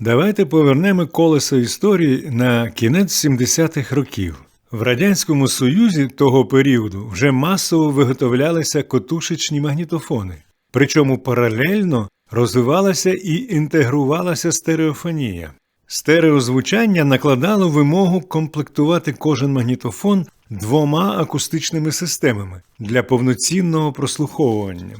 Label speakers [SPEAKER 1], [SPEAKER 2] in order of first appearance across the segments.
[SPEAKER 1] Давайте повернемо колесо історії на кінець 70-х років. В Радянському Союзі того періоду вже масово виготовлялися котушечні магнітофони, причому паралельно розвивалася і інтегрувалася стереофонія. Стереозвучання накладало вимогу комплектувати кожен магнітофон двома акустичними системами для повноцінного прослуховування.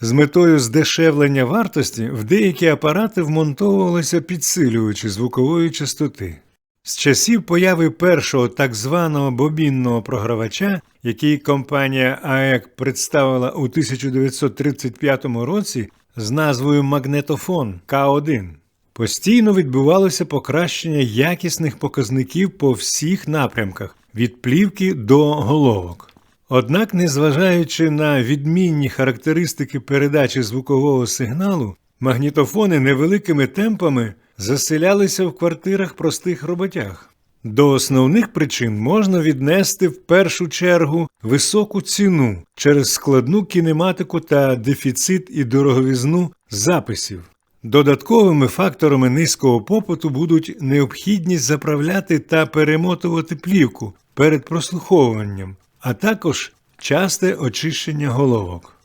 [SPEAKER 1] З метою здешевлення вартості в деякі апарати вмонтовувалися підсилювачі звукової частоти. З часів появи першого так званого бобінного програвача, який компанія АЕК представила у 1935 році з назвою Магнетофон К1, постійно відбувалося покращення якісних показників по всіх напрямках від плівки до головок. Однак, незважаючи на відмінні характеристики передачі звукового сигналу, магнітофони невеликими темпами заселялися в квартирах простих роботяг. До основних причин можна віднести в першу чергу високу ціну через складну кінематику та дефіцит і дороговізну записів. Додатковими факторами низького попиту будуть необхідність заправляти та перемотувати плівку перед прослуховуванням, а також часте очищення головок.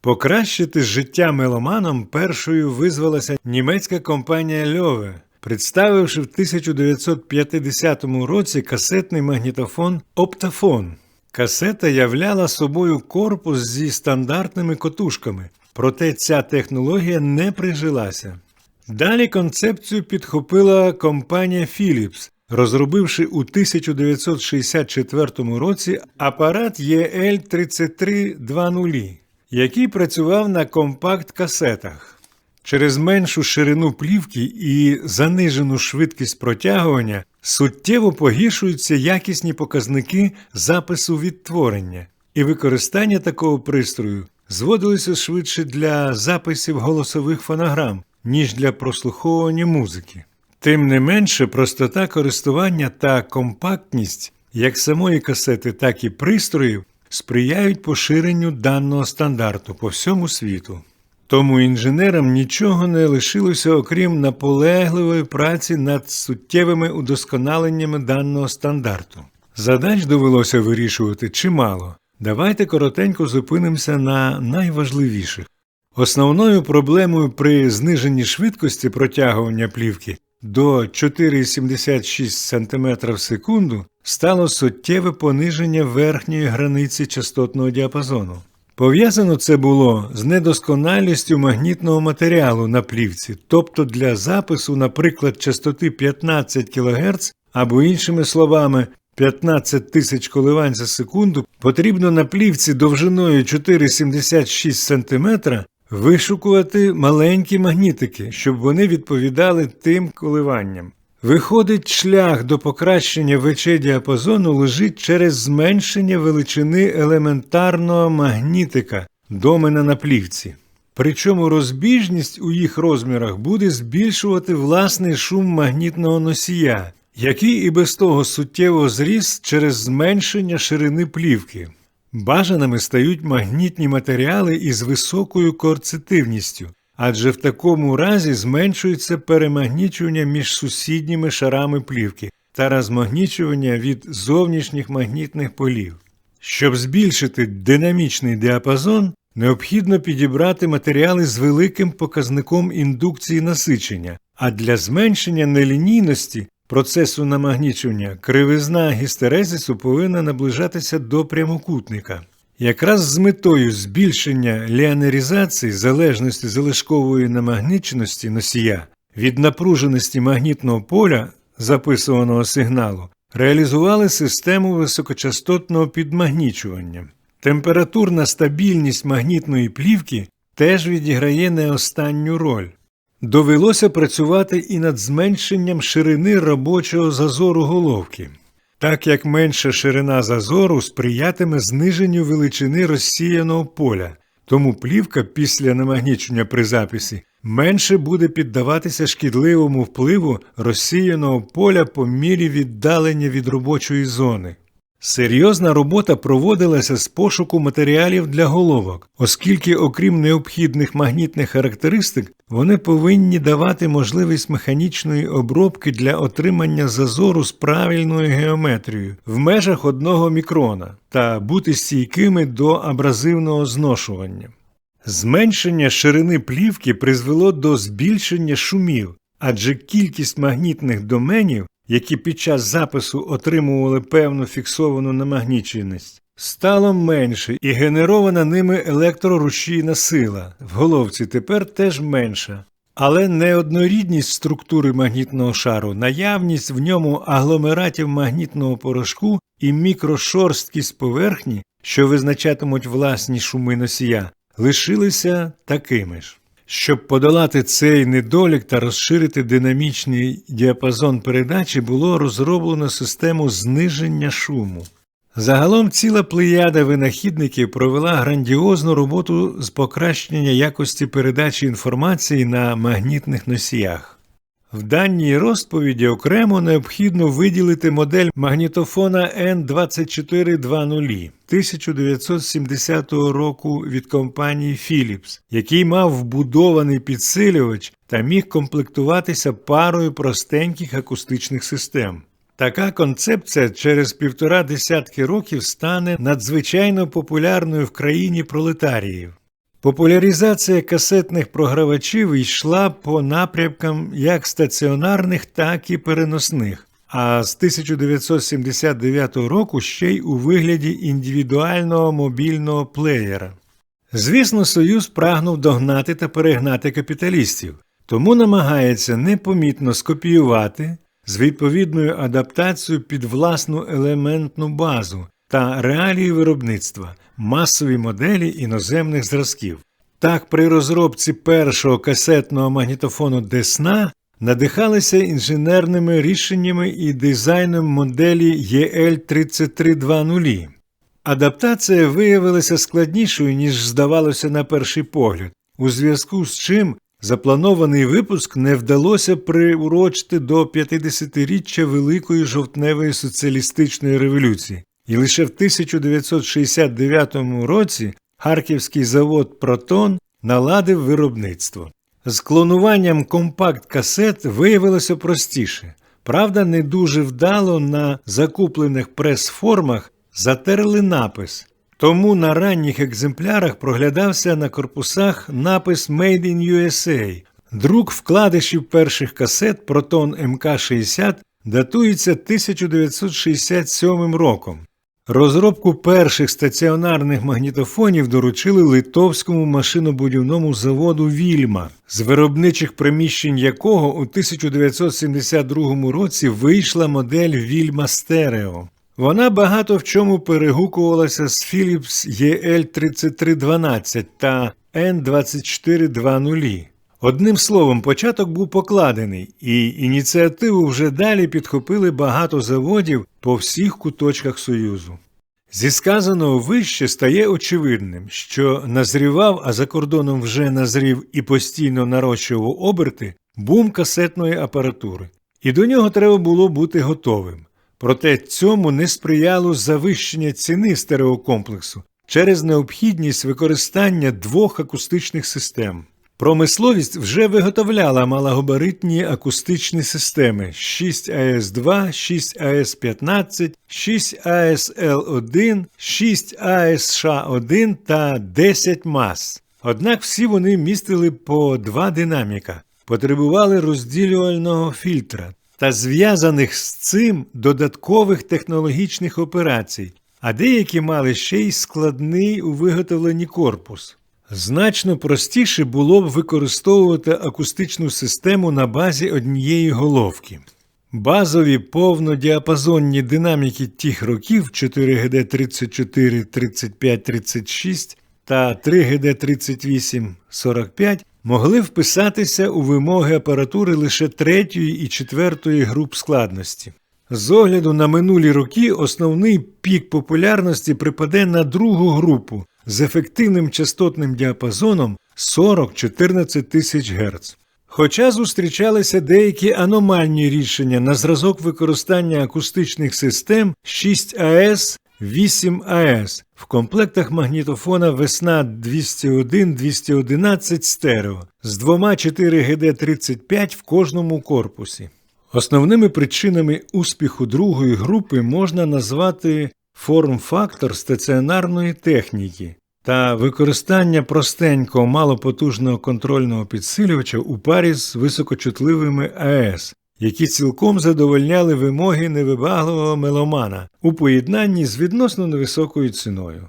[SPEAKER 1] Покращити життя меломанам першою визвалася німецька компанія Льове, представивши в 1950 році касетний магнітофон Оптафон. Касета являла собою корпус зі стандартними котушками, проте ця технологія не прижилася. Далі концепцію підхопила компанія Philips, розробивши у 1964 році апарат EL3320, який працював на компакт-касетах. Через меншу ширину плівки і занижену швидкість протягування суттєво погіршуються якісні показники запису відтворення, і використання такого пристрою зводилося швидше для записів голосових фонограм, ніж для прослуховування музики. Тим не менше, простота користування та компактність як самої касети, так і пристроїв сприяють поширенню даного стандарту по всьому світу. Тому інженерам нічого не лишилося, окрім наполегливої праці над суттєвими удосконаленнями даного стандарту. Задач довелося вирішувати чимало. Давайте коротенько зупинимося на найважливіших. Основною проблемою при зниженні швидкості протягування плівки до 4,76 см в секунду стало суттєве пониження верхньої границі частотного діапазону. Пов'язано це було з недосконалістю магнітного матеріалу на плівці, тобто для запису, наприклад, частоти 15 кГц або іншими словами 15 тисяч коливань за секунду, потрібно на плівці довжиною 4,76 см вишукувати маленькі магнітики, щоб вони відповідали тим коливанням. Виходить, шлях до покращення ВЧ діапазону лежить через зменшення величини елементарного магнітика домена на плівці. Причому розбіжність у їх розмірах буде збільшувати власний шум магнітного носія, який і без того суттєво зріс через зменшення ширини плівки. Бажаними стають магнітні матеріали із високою коорцитивністю, адже в такому разі зменшується перемагнічування між сусідніми шарами плівки та розмагнічування від зовнішніх магнітних полів. Щоб збільшити динамічний діапазон, необхідно підібрати матеріали з великим показником індукції насичення, а для зменшення нелінійності процесу намагнічування кривизна гістерезису повинна наближатися до прямокутника. Якраз з метою збільшення ліанеризації залежності залишкової намагніченості носія від напруженості магнітного поля записуваного сигналу реалізували систему високочастотного підмагнічування. Температурна стабільність магнітної плівки теж відіграє не останню роль. Довелося працювати і над зменшенням ширини робочого зазору головки, так як менша ширина зазору сприятиме зниженню величини розсіяного поля, тому плівка після намагнічення при записі менше буде піддаватися шкідливому впливу розсіяного поля по мірі віддалення від робочої зони. Серйозна робота проводилася з пошуку матеріалів для головок, оскільки, окрім необхідних магнітних характеристик, вони повинні давати можливість механічної обробки для отримання зазору з правильною геометрією в межах одного мікрона та бути стійкими до абразивного зношування. Зменшення ширини плівки призвело до збільшення шумів, адже кількість магнітних доменів, які під час запису отримували певну фіксовану намагніченість, стало менше і генерована ними електрорушійна сила в головці тепер теж менша. Але неоднорідність структури магнітного шару, наявність в ньому агломератів магнітного порошку і мікрошорсткість поверхні, що визначатимуть власні шуми носія, лишилися такими ж. Щоб подолати цей недолік та розширити динамічний діапазон передачі, було розроблено систему зниження шуму. Загалом ціла плеяда винахідників провела грандіозну роботу з покращення якості передачі інформації на магнітних носіях. В даній розповіді окремо необхідно виділити модель магнітофона N2420 1970 року від компанії Philips, який мав вбудований підсилювач та міг комплектуватися парою простеньких акустичних систем. Така концепція через півтора десятки років стане надзвичайно популярною в країні пролетаріїв. Популяризація касетних програвачів йшла по напрямкам як стаціонарних, так і переносних, а з 1979 року ще й у вигляді індивідуального мобільного плеєра. Звісно, Союз прагнув догнати та перегнати капіталістів, тому намагається непомітно скопіювати з відповідною адаптацією під власну елементну базу та реалії виробництва, масові моделі іноземних зразків. Так, при розробці першого касетного магнітофону Десна надихалися інженерними рішеннями і дизайном моделі EL3320. Адаптація виявилася складнішою, ніж здавалося на перший погляд, у зв'язку з чим запланований випуск не вдалося приурочити до 50-річчя Великої жовтневої соціалістичної революції, і лише в 1969 році Харківський завод Протон наладив виробництво. З клонуванням компакт-касет виявилося простіше. Правда, не дуже вдало на закуплених прес-формах затерли напис, тому на ранніх екземплярах проглядався на корпусах напис Made in USA. Друк вкладишів перших касет Proton МК-60 датується 1967 роком. Розробку перших стаціонарних магнітофонів доручили литовському машинобудівному заводу Вільма, з виробничих приміщень якого у 1972 році вийшла модель Вільма Стерео. Вона багато в чому перегукувалася з Philips EL3312 та N2420. Одним словом, початок був покладений, і ініціативу вже далі підхопили багато заводів по всіх куточках Союзу. Зі сказаного вище стає очевидним, що назрівав, а за кордоном вже назрів і постійно нарощував оберти бум касетної апаратури, і до нього треба було бути готовим. Проте цьому не сприяло завищення ціни стереокомплексу через необхідність використання двох акустичних систем. Промисловість вже виготовляла малогабаритні акустичні системи 6АС2, 6АС15, 6АСЛ1, 6АСШ1 та 10 МАС. Однак всі вони містили по два динаміка, потребували розділювального фільтра та зв'язаних з цим додаткових технологічних операцій, а деякі мали ще й складний у виготовленні корпус. Значно простіше було б використовувати акустичну систему на базі однієї головки. Базові повнодіапазонні динаміки тих років 4GD 34, 35, 36 та 3GD 38, 45 могли вписатися у вимоги апаратури лише третьої і четвертої груп складності. З огляду на минулі роки основний пік популярності припаде на другу групу з ефективним частотним діапазоном 40-14 тисяч Гц. Хоча зустрічалися деякі аномальні рішення на зразок використання акустичних систем 6АС 8АС в комплектах магнітофона Весна 201-211 стерео з двома 4 ГД-35 в кожному корпусі. Основними причинами успіху другої групи можна назвати форм-фактор стаціонарної техніки та використання простенького малопотужного контрольного підсилювача у парі з високочутливими АЕС, які цілком задовольняли вимоги невибагливого меломана у поєднанні з відносно невисокою ціною.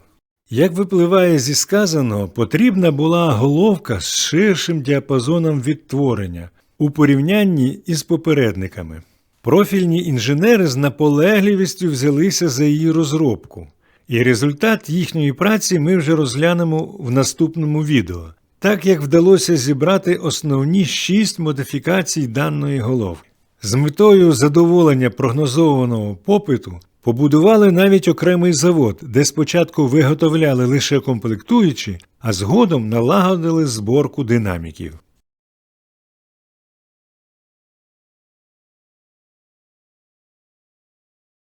[SPEAKER 1] Як випливає зі сказаного, потрібна була головка з ширшим діапазоном відтворення у порівнянні із попередниками. Профільні інженери з наполегливістю взялися за її розробку, і результат їхньої праці ми вже розглянемо в наступному відео, так як вдалося зібрати основні шість модифікацій даної головки. З метою задоволення прогнозованого попиту побудували навіть окремий завод, де спочатку виготовляли лише комплектуючі, а згодом налагодили зборку динаміків.